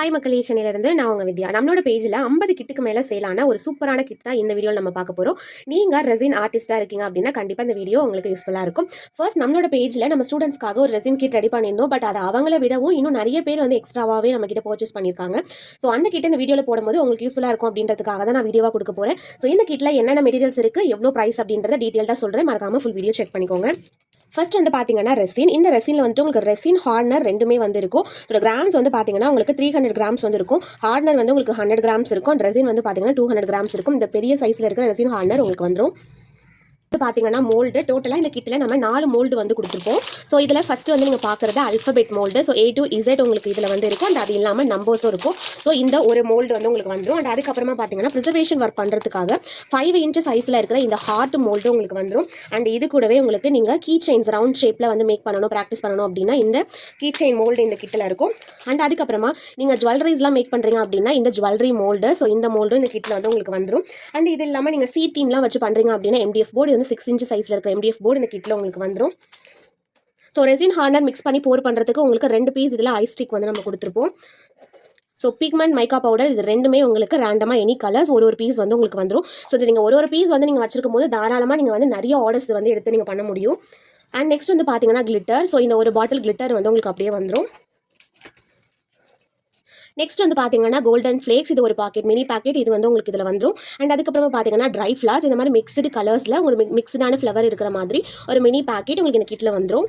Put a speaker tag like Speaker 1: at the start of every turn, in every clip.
Speaker 1: Hi மக்களே. சென்னையிலிருந்து நான் உங்கள் வித்யா. நம்மளோட பேஜில் ஐம்பது கிட்டுக்கு மேலே சேலான ஒரு சூப்பரான கிட் தான் இந்த வீடியோவில் நம்ம பார்க்க போகிறோம் நீங்கள் ரெசின் ஆர்டிஸ்ட்டாக இருக்கீங்க அப்படின்னா கண்டிப்பாக இந்த வீடியோ உங்களுக்கு யூஸ்ஃபுல்லாக இருக்கும். ஃபர்ஸ்ட் நம்மளோட பேஜில் நம்ம ஸ்டூடெண்ட்ஸ்க்காக ஒரு ரெசின் கிட் ரெடி பண்ணியிருந்தோம். பட் அது அவங்கள விடவும் இன்னும் நிறைய பேர் வந்து எக்ஸ்ட்ராவாகவே நம்ம கிட்ட பர்ச்சேஸ் பண்ணியிருக்காங்க. ஸோ அந்த கிட்ட இந்த வீடியோவில் போடும்போது உங்களுக்கு யூஸ்ஃபுல்லாக இருக்கும் அப்படின்றதுக்காக தான் நான் வீடியோவாக கொடுக்க போகிறேன் ஸோ இந்த கிட்டில் என்னென்ன மெட்டீரியல்ஸ் இருக்குது எவ்வளோ ப்ரைஸ் அப்படின்றத டீட்டெயில்டாக சொல்கிறேன் மறக்காமல் ஃபுல் வீடியோ செக் பண்ணிக்கோங்க. ஃபர்ஸ்ட் வந்து பார்த்தீங்கன்னா ரெசின் இந்த ரெசினில் வந்துட்டு உங்களுக்கு ரெசின் ஹார்னர் ரெண்டுமே வந்து இருக்கும் ஸோ கிராம்ஸ் வந்து பார்த்தீங்கன்னா உங்களுக்கு த்ரீ ஹண்ட்ரட் கிராம்ஸ் வந்து இருக்கும் ஹார்னர் வந்து உங்களுக்கு ஹண்ட்ரட் கிராம்ஸ் இருக்கும். ரெசின் வந்து பார்த்தீங்கன்னா டூ ஹண்ட்ரட் கிராம்ஸ் இருக்கும். இந்த பெரிய சைஸில் இருக்கிற ரெசின் ஹார்னர் உங்களுக்கு வந்துடும் இது பார்த்தீங்கன்னா மோல்டு டோட்டலாக இந்த கிட்டில் நம்ம நாலு மோல்டு வந்து கொடுத்துருப்போம். ஸோ இதில் ஃபஸ்ட்டு வந்து நீங்கள் பார்க்குறது alphabet mould so A to Z உங்களுக்கு இதில் வந்து இருக்கும். அண்ட் அது இல்லாமல் நம்பர்ஸும் இருக்கும். ஸோ இந்த ஒரு மோல்டு வந்து உங்களுக்கு வந்துடும் அண்ட் அதுக்கப்புறமா பார்த்தீங்கன்னா ப்ரிசர்வேஷன் ஒர்க் பண்ணுறதுக்காக ஃபைவ் இன்ச் சைஸில் இருக்கிற இந்த ஹார்ட் மோல்டு உங்களுக்கு வந்துடும் அண்ட் இது கூடவே உங்களுக்கு நீங்கள் கீ செயின்ஸ் ரவுண்ட் ஷேப்பில் வந்து மேக் பண்ணணும் ப்ராக்டிஸ் பண்ணணும் அப்படின்னா இந்த கீ செயின் மோல்டு இந்த கிட்டில் இருக்கும். அண்ட் அதுக்கப்புறமா நீங்கள் ஜுவல்லரிஸ்லாம் மேக் பண்ணுறீங்க அப்படின்னா இந்த ஜுவல்லரி மோல்டு ஸோ இந்த மோல்டு இந்த கிட்டில் வந்து உங்களுக்கு வந்துடும் அண்ட் இது இல்லாமல் நீங்கள் சி தீம்லாம் வச்சு பண்ணுறீங்க அப்படின்னா எம்டிஎஃப் போர்டு வந்து சிக்ஸ் இன்ச் சைஸில் இருக்கிற எம்டிஎஃப் போர்டு இந்த கிட்டில் உங்களுக்கு வந்துடும் ஸோ ரெசின் ஹார்னர் மிக்ஸ் பண்ணி போர் பண்ணுறதுக்கு உங்களுக்கு ரெண்டு பீஸ் இதில் ஐஸ் ஸ்டிக் வந்து நம்ம கொடுத்துருப்போம். ஸோ பிக்மெண்ட் மைக்கா பவுடர் இது ரெண்டுமே உங்களுக்கு ரேண்டமாக எனி கலர்ஸ் ஒரு ஒரு பீஸ் வந்து உங்களுக்கு வந்துடும் ஸோ இது நீங்கள் ஒரு ஒரு பீஸ் வந்து நீங்கள் வச்சிருக்கும் போது தாராளமாக நீங்கள் வந்து நிறைய ஆர்டர்ஸ் வந்து எடுத்து நீங்கள் பண்ண முடியும். அண்ட் நெக்ஸ்ட் வந்து பார்த்தீங்கன்னா கிளிட்டர் ஸோ இந்த ஒரு பாட்டில் கிளிட்டர் வந்து உங்களுக்கு அப்படியே வந்துடும் நெக்ஸ்ட் வந்து பார்த்தீங்கன்னா கோல்டன் ஃப்ளேக்ஸ் இது ஒரு பாக்கெட் மினி பாக்கெட் இது வந்து உங்களுக்கு இதில் வந்துடும் அண்ட் அதுக்கப்புறமா பார்த்தீங்கன்னா ட்ரை ஃப்ளார்ஸ் இந்த மாதிரி மிக்ஸ்டு கலர்ஸில் உங்களுக்கு மிக்ஸ்டான ஃப்ளவர் இருக்கிற மாதிரி ஒரு மினி பாக்கெட் உங்களுக்கு இந்த கிட்டில் வந்துடும்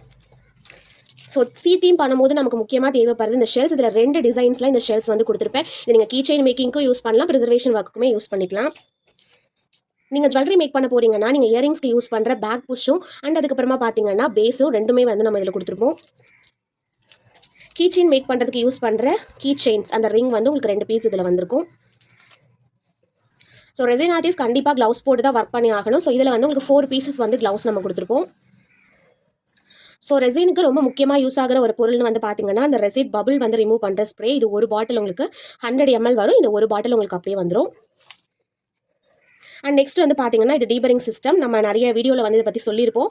Speaker 1: ஸோ சீத்தீம் பண்ணும்போது நமக்கு முக்கியமாக தேவைப்படுறது இந்த ஷெல்ஸ் இதில் ரெண்டு டிசைன்ஸில் இந்த ஷெல்ஸ் வந்து கொடுத்துருப்பேன். இது நீங்கள் கீச்சைன் மேக்கிங்க்கும் யூஸ் பண்ணலாம் ப்ரிசர்வேஷன் ஒர்க்குமே யூஸ் பண்ணிக்கலாம். நீங்கள் ஜுவல்லரி மேக் பண்ண போறீங்கன்னா நீங்கள் இயரிங்ஸ்க்கு யூஸ் பண்ணுற பேக் புஷ்ஷும் அண்ட் அதுக்கப்புறமா பார்த்தீங்கன்னா பேஸும் ரெண்டுமே வந்து நம்ம இதில் கொடுத்துருப்போம். கீ செயின் மேக் பண்ணுறதுக்கு யூஸ் பண்ணுற கீ செயின்ஸ். அந்த ரிங் வந்து உங்களுக்கு ரெண்டு பீஸ் இதில் வந்திருக்கும். ஸோ ரெசின் ஆர்டிஸ்ட் கண்டிப்பாக க்ளவுஸ் போட்டு தான் ஒர்க் பண்ணி ஆகணும். ஸோ இதில் வந்து உங்களுக்கு ஃபோர் பீசஸ் வந்து க்ளவுஸ் நம்ம கொடுத்துருப்போம். ஸோ ரெசினுக்கு ரொம்ப முக்கியமாக யூஸ் ஆகிற ஒரு பொருள்னு வந்து பார்த்தீங்கன்னா அந்த ரெசிட் பபிள் வந்து ரிமூவ் பண்ணுற ஸ்ப்ரே இது ஒரு பாட்டில் உங்களுக்கு ஹண்ட்ரட் எம்எல் வரும். இந்த ஒரு பாட்டில் உங்களுக்கு அப்படியே வந்துடும் அண்ட் நெக்ஸ்ட் வந்து பார்த்தீங்கன்னா இது டீபரிங் சிஸ்டம் நம்ம நிறைய வீடியோவில் வந்து இதை பற்றி சொல்லியிருப்போம்.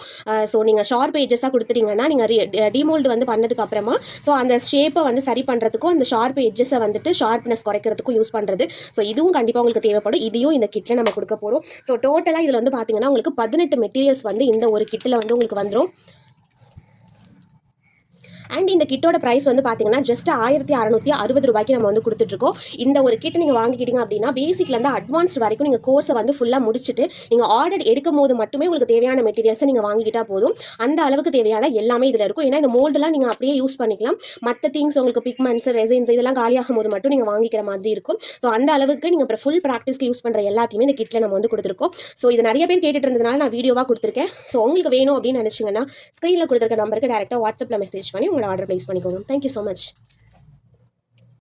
Speaker 1: ஸோ நீங்கள் ஷார்ப் ஏஜஸாக கொடுத்துட்டீங்கன்னா நீங்கள் டிமோல்டு வந்து பண்ணதுக்கு அப்புறமா ஸோ அந்த ஷேப்பை வந்து சரி பண்ணுறதுக்கும் அந்த ஷார்ப் எட்ஜஸை வந்துட்டு ஷார்ப்னஸ் குறைக்கிறதுக்கும் யூஸ் பண்ணுறது ஸோ இதுவும் கண்டிப்பாக உங்களுக்கு தேவைப்படும். இதையும் இந்த கிட்டில் நம்ம கொடுக்க போகிறோம் ஸோ டோட்டலாக இதில் வந்து பார்த்தீங்கன்னா உங்களுக்கு பதினெட்டு மெட்டீரியல்ஸ் வந்து இந்த ஒரு கிட்டில் வந்து உங்களுக்கு வந்துடும் அண்ட் இந்த கிட்டோட ப்ரைஸ் வந்து பார்த்தீங்கன்னா ஜஸ்ட் ஆயிரத்தி அறநூற்றி அறுபது ரூபாய்க்கு நம்ம வந்து கொடுத்துட்ருக்கோம். இந்த ஒரு கிட் நீங்கள் வாங்கிக்கிட்டீங்க அப்படின்னா பேசிக்லேருந்து அட்வான்ஸ்ட் வரைக்கும் நீங்கள் கோர்ஸை வந்து ஃபுல்லாக முடிச்சுட்டு நீங்கள் ஆர்டர் எடுக்கும் போது மட்டுமே உங்களுக்கு தேவையான மெட்டீரியல்ஸை நீங்கள் வாங்கிக்கிட்டால் போதும். அந்த அளவுக்கு தேவையான எல்லாமே இதில் இருக்கும். ஏன்னா இந்த மோல்டெலாம் நீங்கள் அப்படியே யூஸ் பண்ணிக்கலாம். மற்ற திங்ஸ் உங்களுக்கு பிக்மெண்ட்ஸ் ரெசின்ஸ் இதெல்லாம் காலியாகும் போது மட்டும் நீங்கள் வாங்கிக்கிற மாதிரி இருக்கும். ஸோ அந்த அளவுக்கு நீங்கள் அப்புறம் ஃபுல் ப்ராக்டிஸ்க்கு யூஸ் பண்ணுற எல்லாத்தையுமே இந்த கிட்டில் நம்ம வந்து கொடுத்துருக்கோம். ஸோ இது நிறைய பேர் கேட்டுட்டு இருந்ததுனால நான் வீடியோவாக கொடுத்துருக்கேன். ஸோ உங்களுக்கு வேணும் அப்படின்னு நினச்சிங்கன்னா ஸ்க்ரீனில் கொடுத்துருக்க நம்பருக்கு டேரெக்டாக வாட்ஸ்அப்பில் மெசேஜ் பண்ணி உங்களோட ஆர்டர் ப்ளேஸ் பண்ணிக்கோங்க. Thank you so much